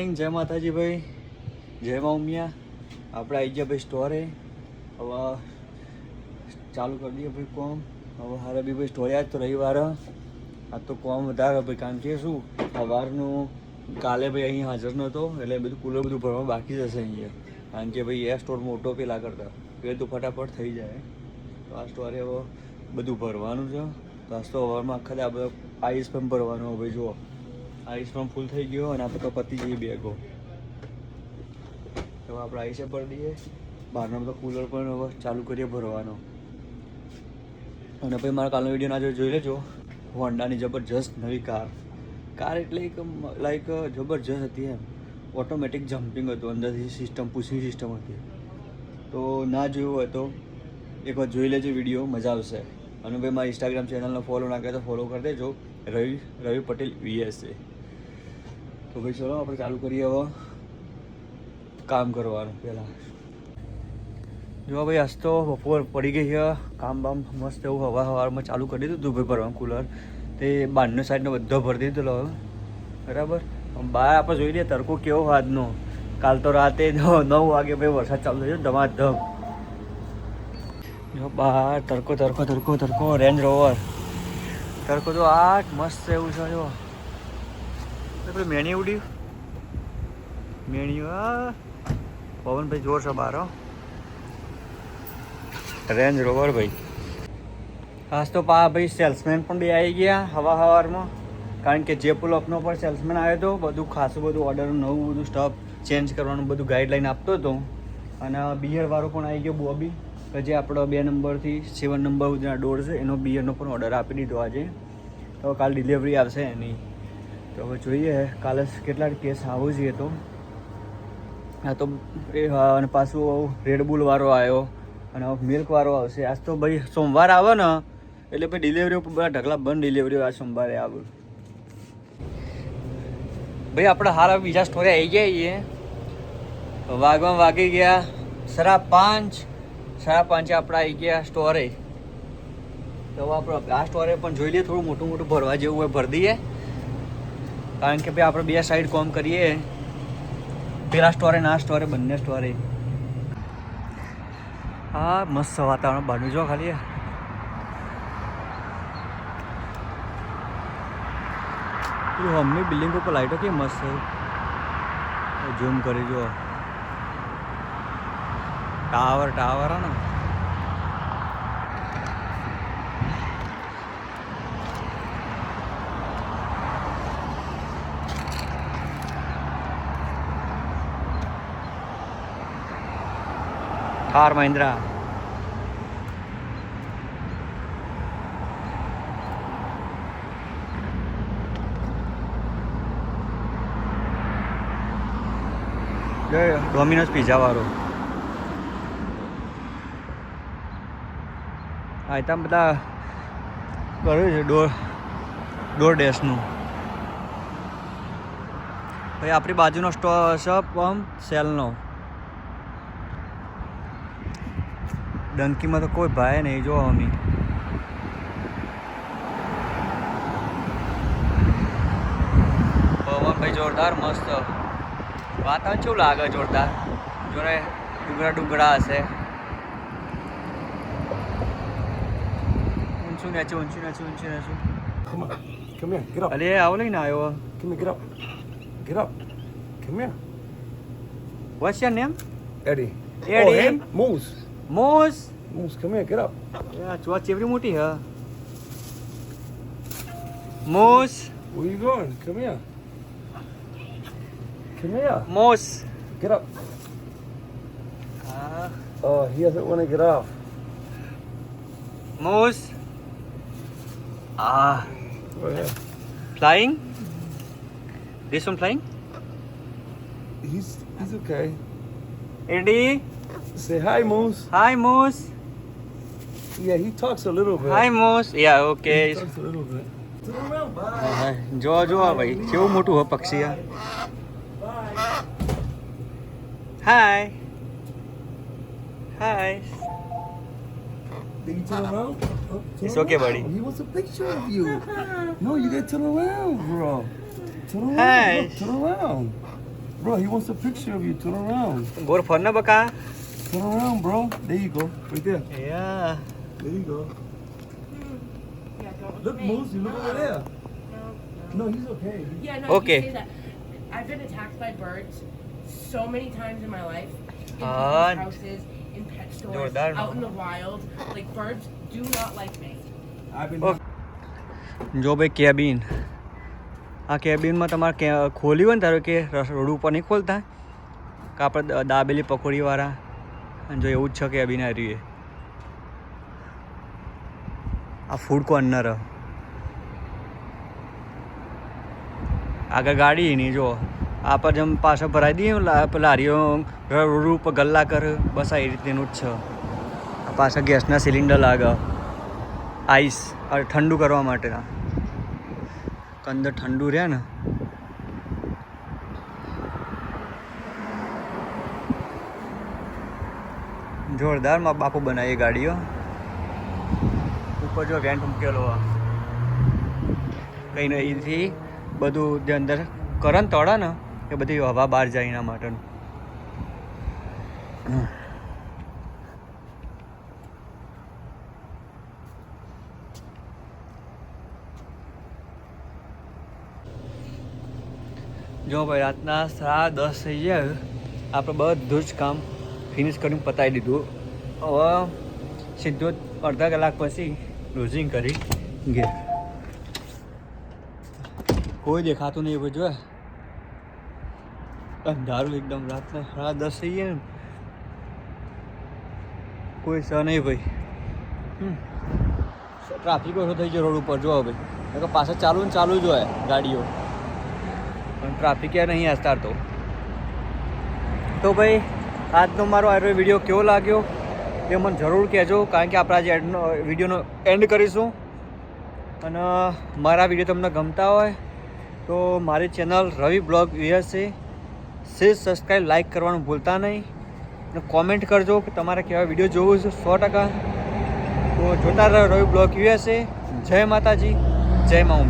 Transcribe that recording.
Morning જય માતાજી ભાઈ જય મા ઉમિયા. આપણે આવી ગયા ભાઈ સ્ટોરે હવે ચાલુ કરી દઈએ ભાઈ કોમ. હવે હારે બી ભાઈ સ્ટોરે આજ તો રવિવાર. આ તો કોમ વધારે ભાઈ, કારણ કે શું? સવારનું કાલે ભાઈ અહીં હાજર નહોતો એટલે બધું કુલર બધું ભરવા બાકી જશે અહીંયા. કારણ કે ભાઈ એ સ્ટોર મોટો પેલા કરતા. એ તો ફટાફટ થઈ જાય. તો આ સ્ટોરે હવે બધું ભરવાનું છે. તો આ આખા દા બધા આઈસ પણ ભરવાનું ભાઈ જુઓ. આઈસ પણ ફૂલ થઈ ગયો અને આપણે તો પતી જઈએ બેગો. તો આપણે આઈસે ભરી દઈએ. બહારનો બધો કુલર પણ હવે ચાલુ કરીએ ભરવાનો. અને પછી મારા કાલનો વીડિયો ના જોઈ લેજો. હોન્ડાની જબરજસ્ત નવી કાર. કાર એટલે એક લાઈક જબરજસ્ત હતી એમ. ઓટોમેટિક જમ્પિંગ હતું. અંદરથી સિસ્ટમ પુશિંગ સિસ્ટમ હતી. તો ના જોયું હોય તો એક વાર જોઈ લેજો વીડિયો મજા આવશે. અને ભાઈ મારા ઇન્સ્ટાગ્રામ ચેનલનો ફોલો ના કરે તો ફોલો કરી દેજો. રવિ રવિ પટેલ વીએસએ તો ભાઈ ચલો, આપણે ચાલુ કરીએ હવે. કામ કરવાનું, પહેલાં. જો ભાઈ, આજ તો બપોર પડી ગઈ છે. કામ બામ મસ્ત એવું હવા હવામાં ચાલુ કરી દીધું ભાઈ ભરવાનું કુલર તે બહારનો સાઈડનો બધો ભરી દીધેલો બરાબર? બહાર આપણે જોઈ લઈએ, તડકો કેવો આજનો. કાલ તો રાતે નવ વાગે ભાઈ વરસાદ ચાલુ થયો ધમાધમ. જો બહાર, તડકો તડકો તડકો તડકો રેન્જ રોવર તડકો તો આ મસ્ત એવું છે, જો. પેલું મેણી ઉડ્યું મેણી પવનભાઈ જોર છે બારો રેન્જ રોવર ભાઈ. ખાસ તો પા ભાઈ સેલ્સમેન પણ બે આવી ગયા હવા હવારમાં. કારણ કે જે અપનો પર સેલ્સમેન આવ્યો હતો બધું ખાસું બધું ઓર્ડર નવું બધું સ્ટફ ચેન્જ કરવાનું, બધું ગાઈડલાઈન આપતો હતો. અને બિયરવાળો પણ આવી ગયો બોબી. કે જે આપણો બે નંબરથી સેવન નંબર સુધીના ડોર છે, એનો બિયરનો પણ ઓર્ડર આપી દીધો આજે. તો કાલ ડિલિવરી આવશે એની. તો હવે જોઈએ કાલે કેટલા કેસ આવો જોઈએ તો. આ તો એ અને પાછું રેડ બુલ વાળો આવ્યો અને મિલ્ક વાળો આવશે. આજ તો ભાઈ સોમવાર આવે ને, એટલે ભાઈ ડિલિવરી ઉપર બધા ઢગલા બંધ ડિલિવરી આ સોમવારે આવે. ભાઈ, આપણે હાલ બીજા સ્ટોરે આવી ગયા છીએ વાગવા વાગી ગયા સાડા પાંચ. સાડા પાંચે આપણે આવી ગયા સ્ટોરે તો આપણે આ સ્ટોરે પણ જોઈ લઈએ, થોડું મોટું મોટું ભરવા જેવું હોય, ભરી દઈએ. કારણ કે ભાઈ આપણે બે સાઈડ કોમ કરીએ. પેલા સ્ટોરે ના સ્ટોરે બંને સ્ટોરે હા, મસ્ત વાતાવરણ બન્યું જો ખાલી. હમની બિલ્ડિંગ ઉપર લાઈટો કેવી મસ્ત ઝૂમ કરી જો ટાવર ટાવર હા ને. થાર મહિન્દ્રા ડોમિનોઝ પિઝા વાળો. હા ત્યાં બધા કર્યું છે ડોર ડોર ડેશનું. ભાઈ, આપણી બાજુનો સ્ટો, શોપ પંપ સેલનો. ડંકીમાં તો કોઈ ભાઈ નહીં જો અમે પવન ભાઈ જોરદાર મસ્ત વાતાવરણ કેવું લાગે જોરદાર જોને ડુંગરા ડુંગરા હશે ઊંચું નેચું ઊંચું નેચું ઊંચું નેચું. અરે આવો લઈને આવ્યો Come here. Get up. Get up. Come here. Eddie. Eddie. Oh, him? Moose. Moose, come here, get up. Yeah, watch every mooty here. Moose. Where you going? Come here. Come here. Moose. Get up. Uh, oh, he doesn't want to get off. Moose. Ah. Where? Flying? This one flying? He's he's okay. Eddie. Say hi, Moose. Hi, Moose. Yeah, he talks a little bit. Hi MOS yeah okay He talks a little bit. Turn around. Bye. જો જો આ ભાઈ કેવું મોટું હો પક્ષી આ હાય હાય Did you turn around? Oh, turn It's okay, around. buddy. He wants a picture of you. no, you gotta turn around, bro. Turn around. Hi. Look, turn around. Bro, he wants a picture of you. Turn around. ગોર ફર ને બકા Turn around, bro. There you go. Right there. Yeah There you go. Yeah, don't Look. Moose, you look over there. No, no. No, he's okay. Yeah, no, Okay. you say that. I've been attacked by birds so many times in my life. In Ah. houses, in pet stores, no. out in the wild. Like birds do not like me. I've been. Okay. જો ભાઈ cabin આ કેબિનમાં તમારે કે ખોલી હોય ને ધારો કે રસ- રોડ ઉપર નહીં ખોલતા કે આપણે દ- દાબેલી પકોડીવાળા અને જો એવું જ છે કેબિન આ રહ્યું એ. આ ફૂડ કોર્નર આગળ ગાડી એની જો આ પર જેમ પાછળ ભરાઈ દઈએ લારીઓ, રૂપ ગલ્લા કર બસ આ રીતેનું જ છે. આ પાછળ ગેસના સિલિન્ડર લાગે. આઈસ ઠંડુ કરવા માટેના. કંદર ઠંડુ રહે ને. જોરદાર મા બાપુ બનાવી ગાડીઓ. ઉપર જો વેન્ટ મૂકેલો. કંઈ નહીં એથી બધું જે અંદર કરંટ તળે ને, એ બધી હવા બહાર જાય એના માટેનું. જો ભાઈ, રાતના સાડા દસ થઈ જાય આપણે બધું જ કામ ફિનિશ કરીને પતાવી દીધું. હવે સીધો અડધા કલાક પછી ક્લોઝિંગ કરી. ઘેર કોઈ દેખાતું નહીં બધું જોયે અંધારું એકદમ રાતના સાડા દસ થઈ ગયા ને. કોઈ સ નહીં ભાઈ. ટ્રાફિક ઓછો થઈ ગયો રોડ ઉપર, જો ભાઈ નકર પાછળ ચાલુ ને ચાલુ જ હોય ગાડીઓ. પણ ટ્રાફિક યાર નહીં આજતાર તો. ભાઈ, આજનો મારો આ વીડિયો કેવો લાગ્યો? એ મને જરૂર કહેજો, કારણ કે આપણે આજે એડનો, વિડીયોનો એન્ડ કરીશું. અને મારા વીડિયો તમને ગમતા હોય, તો મારી ચેનલ રવિ બ્લોગ છે શેર સબસ્ક્રાઈબ લાઇક કરવાનું ભૂલતા નહીં. અને કોમેન્ટ કરજો કે તમારે કેવા વીડિયો જોવું છે, સો ટકા. તો જોતા રહો રવિ બ્લોગ છે જય માતાજી, જય મા